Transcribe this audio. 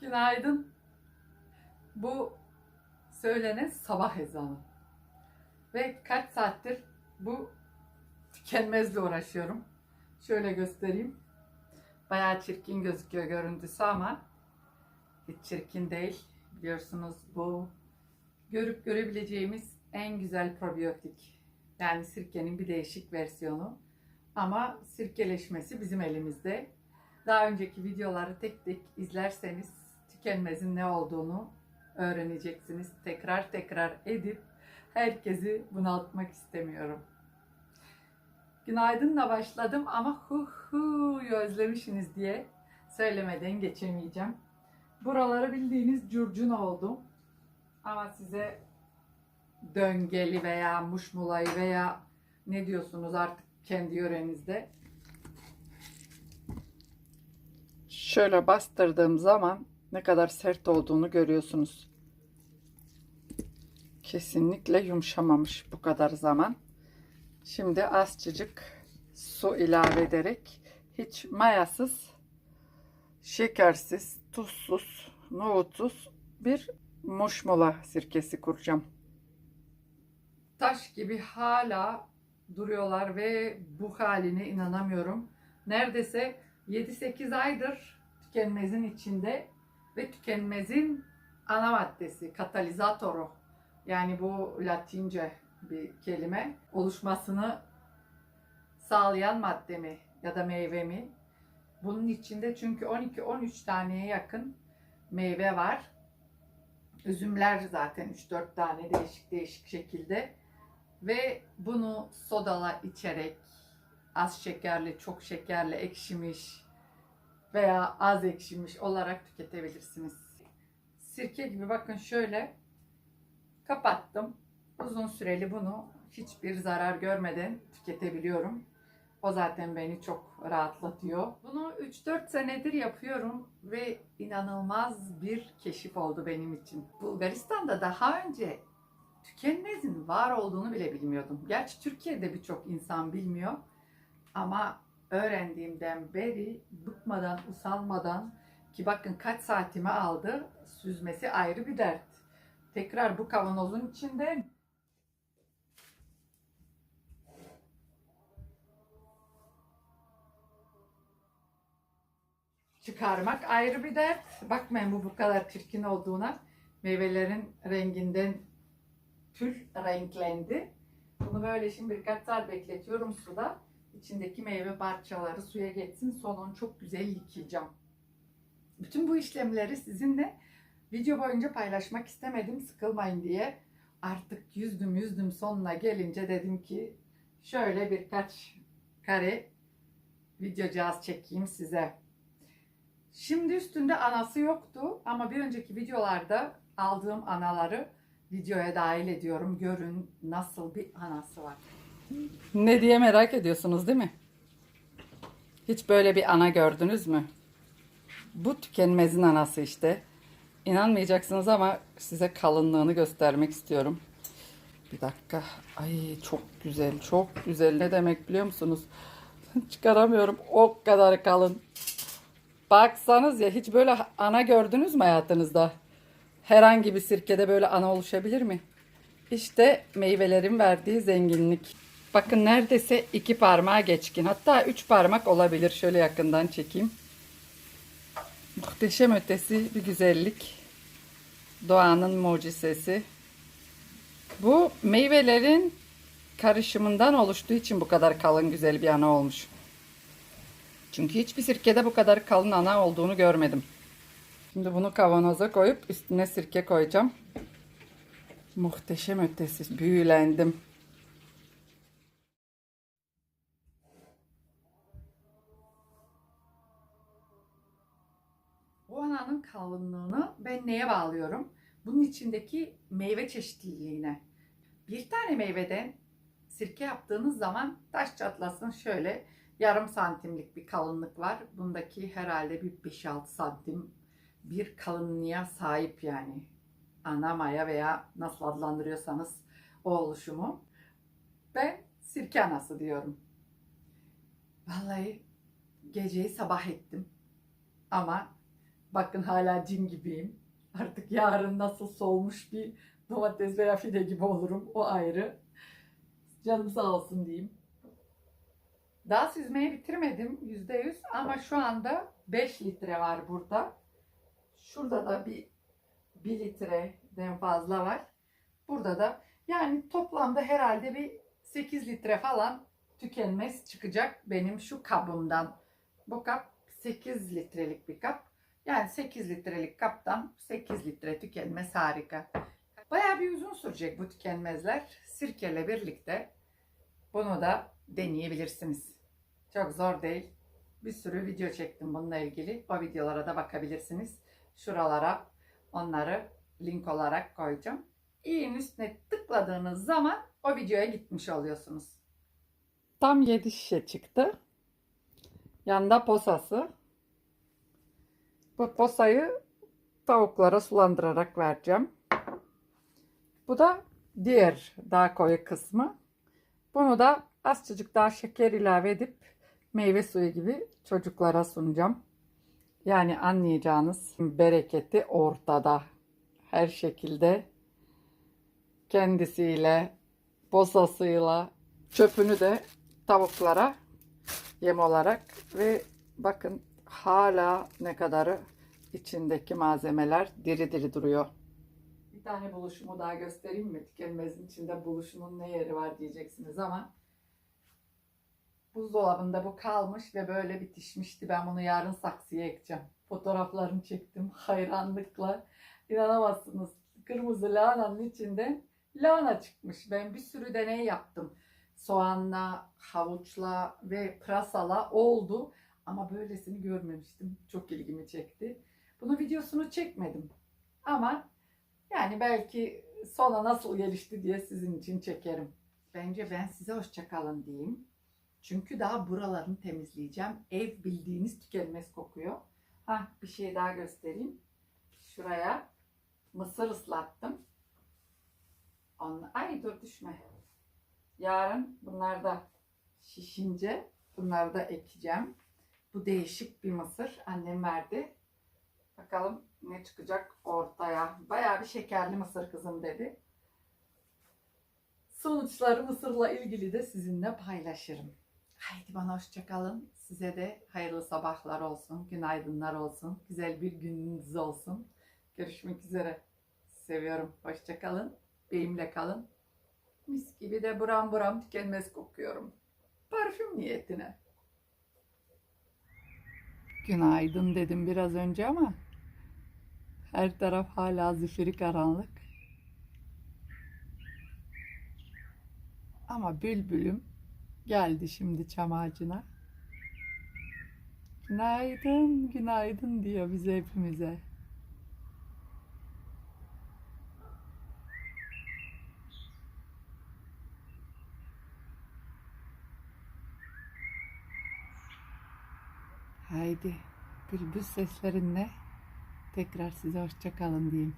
Günaydın. Bu söylenen sabah ezanı. Ve kaç saattir bu tükenmezle uğraşıyorum. Şöyle göstereyim. Bayağı çirkin gözüküyor görüntüsü ama hiç çirkin değil. Biliyorsunuz bu görüp görebileceğimiz en güzel probiyotik. Yani sirkenin bir değişik versiyonu. Ama sirkeleşmesi bizim elimizde. Daha önceki videoları tek tek izlerseniz tükenmezin ne olduğunu öğreneceksiniz. Tekrar tekrar edip herkesi bunaltmak istemiyorum. Günaydınla başladım ama hu hu'yu özlemişsiniz diye söylemeden geçemeyeceğim. Buraları bildiğiniz curcun oldu. Ama size döngeli veya muşmulayı veya ne diyorsunuz artık kendi yörenizde Şöyle bastırdığım zaman ne kadar sert olduğunu görüyorsunuz. Kesinlikle yumuşamamış bu kadar zaman. Şimdi azıcık su ilave ederek hiç mayasız, şekersiz, tuzsuz, nohutsuz bir muşmula sirkesi kuracağım. Taş gibi hala duruyorlar ve bu haline inanamıyorum. Neredeyse 7-8 aydır tükenmezin içinde ve tükenmezin ana maddesi, katalizatoru. Yani bu Latince bir kelime. Oluşmasını sağlayan madde mi ya da meyve mi? Bunun içinde çünkü 12-13 taneye yakın meyve var. Üzümler zaten 3-4 tane değişik değişik şekilde. Ve bunu sodala içerek az şekerli, çok şekerli, ekşimiş veya az ekşimiş olarak tüketebilirsiniz. Sirke gibi bakın şöyle kapattım. Uzun süreli bunu hiçbir zarar görmeden tüketebiliyorum. O zaten beni çok rahatlatıyor. Bunu 3-4 senedir yapıyorum ve inanılmaz bir keşif oldu benim için. Bulgaristan'da daha önce tükenmezin var olduğunu bile bilmiyordum. Gerçi Türkiye'de birçok insan bilmiyor. Ama öğrendiğimden beri bıkmadan, usanmadan ki bakın kaç saatimi aldı süzmesi ayrı bir dert. Tekrar bu kavanozun içinde çıkarmak ayrı bir dert. Bakmayın bu bu kadar çirkin olduğuna. Meyvelerin renginden tül renklendi. Bunu böyle şimdi birkaç saat bekletiyorum suda. İçindeki meyve parçaları suya geçsin. Sonra çok güzel yıkayacağım. Bütün bu işlemleri sizinle video boyunca paylaşmak istemedim sıkılmayın diye. Artık yüzdüm yüzdüm sonuna gelince dedim ki şöyle birkaç kare videocağız çekeyim size. Şimdi üstünde anası yoktu ama bir önceki videolarda aldığım anaları videoya dahil ediyorum. Görün nasıl bir anası var. Ne diye merak ediyorsunuz değil mi? Hiç böyle bir ana gördünüz mü? Bu tükenmezin anası işte. İnanmayacaksınız ama size kalınlığını göstermek istiyorum. Bir dakika. Ay çok güzel, çok güzel. Ne demek biliyor musunuz? Çıkaramıyorum. O kadar kalın. Baksanız ya hiç böyle ana gördünüz mü hayatınızda? Herhangi bir sirkede böyle ana oluşabilir mi? İşte meyvelerin verdiği zenginlik. Bakın neredeyse iki parmağa geçkin. Hatta üç parmak olabilir. Şöyle yakından çekeyim. Muhteşem ötesi bir güzellik. Doğanın mucizesi. Bu meyvelerin karışımından oluştuğu için bu kadar kalın güzel bir ana olmuş. Çünkü hiçbir sirkede bu kadar kalın ana olduğunu görmedim. Şimdi bunu kavanoza koyup üstüne sirke koyacağım. Muhteşem ötesi. Büyülendim. Bu ananın kalınlığını ben neye bağlıyorum? Bunun içindeki meyve çeşitliliğine. Bir tane meyveden sirke yaptığınız zaman taş çatlasın şöyle yarım santimlik bir kalınlık var. Bundaki herhalde bir 5-6 santim bir kalınlığa sahip yani. Ana maya veya nasıl adlandırıyorsanız o oluşumu. Ben sirke anası diyorum. Vallahi geceyi sabah ettim. Ama Bakın hala cin gibiyim. Artık yarın nasıl solmuş bir domates veya fide gibi olurum. O ayrı. Canım sağ olsun diyeyim. Daha süzmeyi bitirmedim yüzde yüz ama şu anda 5 litre var burada. Şurada da bir 1 litreden fazla var. Burada da yani toplamda herhalde bir 8 litre falan tükenmez çıkacak benim şu kabımdan. Bu kap 8 litrelik bir kap. Yani 8 litrelik kaptan 8 litre tükenmez harika. Bayağı bir uzun sürecek bu tükenmezler. Sirkeyle birlikte bunu da deneyebilirsiniz. Çok zor değil. Bir sürü video çektim bununla ilgili. O videolara da bakabilirsiniz. Şuralara onları link olarak koyacağım. İğin üstüne tıkladığınız zaman o videoya gitmiş oluyorsunuz. Tam 7 şişe çıktı. Yanında posası. Bu posayı tavuklara sulandırarak vereceğim. Bu da diğer daha koyu kısmı. Bunu da azıcık daha şeker ilave edip meyve suyu gibi çocuklara sunacağım. Yani anlayacağınız bereketi ortada. Her şekilde kendisiyle, posasıyla, çöpünü de tavuklara yem olarak ve bakın hala ne kadarı içindeki malzemeler diri diri duruyor. Bir tane buluşumu daha göstereyim mi? Tükenmezin içinde buluşumun ne yeri var diyeceksiniz ama buzdolabında bu kalmış ve böyle bitişmişti. Ben bunu yarın saksıya ekeceğim. Fotoğraflarını çektim hayranlıkla. İnanamazsınız. Kırmızı lahananın içinden lahana çıkmış. Ben bir sürü deney yaptım. Soğanla, havuçla ve pırasala oldu. Ama böylesini görmemiştim. Çok ilgimi çekti. Bunun videosunu çekmedim. Ama yani belki sona nasıl gelişti diye sizin için çekerim. Bence ben size hoşçakalın diyeyim. Çünkü daha buralarını temizleyeceğim. Ev bildiğiniz tükenmez kokuyor. Ha bir şey daha göstereyim. Şuraya mısır ıslattım. Onu, ay dur düşme. Yarın bunlar da şişince bunları da ekeceğim. Bu değişik bir mısır. Annem verdi. Bakalım ne çıkacak ortaya. Bayağı bir şekerli mısır kızım dedi. Sonuçları mısırla ilgili de sizinle paylaşırım. Haydi bana hoşçakalın. Size de hayırlı sabahlar olsun, günaydınlar olsun, güzel bir gününüz olsun. Görüşmek üzere. Seviyorum. Hoşçakalın. Benimle kalın. Mis gibi de buram buram tükenmez kokuyorum. Parfüm niyetine. Günaydın dedim biraz önce ama her taraf hala zifiri karanlık. Ama bülbülüm geldi şimdi çam ağacına. Günaydın, günaydın diyor bize hepimize. Haydi bülbül seslerinle tekrar size hoşça kalın diyeyim.